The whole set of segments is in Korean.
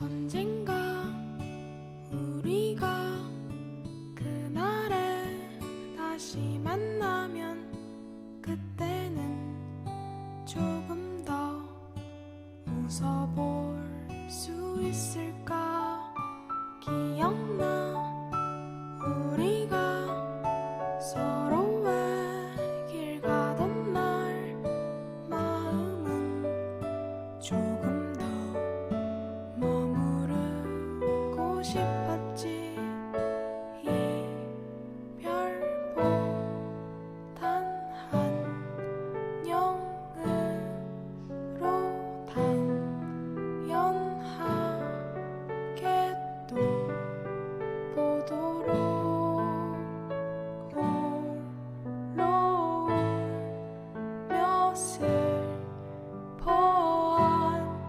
언젠가 우리가 그날에 다시 만나면 그때는 조금 더 웃어볼 수 있을까? 것을 보았고지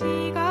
시간.